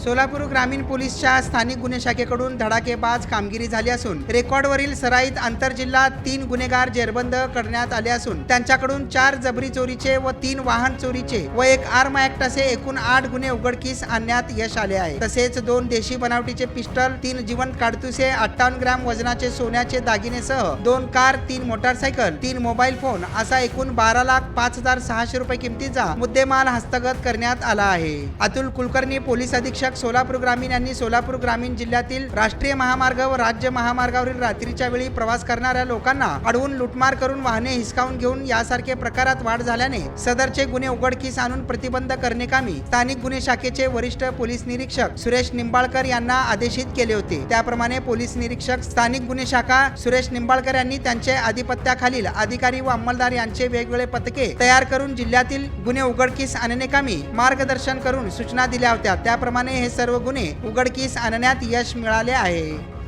सोलापूर ग्रामीण पोलीसच्या स्थानिक गुन्हे शाखेकडून धडाकेबाज कामगिरी झाली असून रेकॉर्डवरील सराईत आंतरजिल्हा तीन गुन्हेगार जेरबंद करण्यात आले असून त्यांच्याकडून चार जबरी चोरीचे व तीन वाहन चोरीचे व एक आर्म ऍक्ट असे एकूण आठ गुन्हे उघडकीस आणण्यात यश आले आहे. तसेच दोन देशी बनावटीचे पिस्टल तीन जिवंत काडतुसे अठ्ठावन्न ग्राम वजनाचे सोन्याचे दागिनेसह दोन कार तीन मोटारसायकल तीन मोबाईल फोन असा एकूण बारा लाख पाच हजार सहाशे रुपये किमतीचा मुद्देमाल हस्तगत करण्यात आला आहे. अतुल कुलकर्णी पोलीस अधीक्षक सोलापूर ग्रामीण यांनी सोलापूर ग्रामीण जिल्ह्यातील राष्ट्रीय महामार्ग व राज्य महामार्गावरील रात्रीच्या वेळी प्रवास करणाऱ्या लोकांना अडवून लुटमार करून वाहने हिसकावून घेऊन यासारखे प्रकारात वाढ झाल्याने सदरचे गुन्हे उघडकीस आणून प्रतिबंध करणे कामी स्थानिक गुन्हे शाखेचे वरिष्ठ पोलीस निरीक्षक सुरेश निंबाळकर यांना आदेशित केले होते. त्याप्रमाणे पोलीस निरीक्षक स्थानिक गुन्हे शाखा सुरेश निंबाळकर यांनी त्यांचे आधिपत्याखालील अधिकारी व अंमलदार यांचे वेगवेगळे पथके तयार करून जिल्ह्यातील गुन्हे उघडकीस आणणे कामी मार्गदर्शन करून सूचना दिल्या होत्या. त्याप्रमाणे हे सर्व गुन्हे उघडकीस आणण्यात यश मिळाले आहे.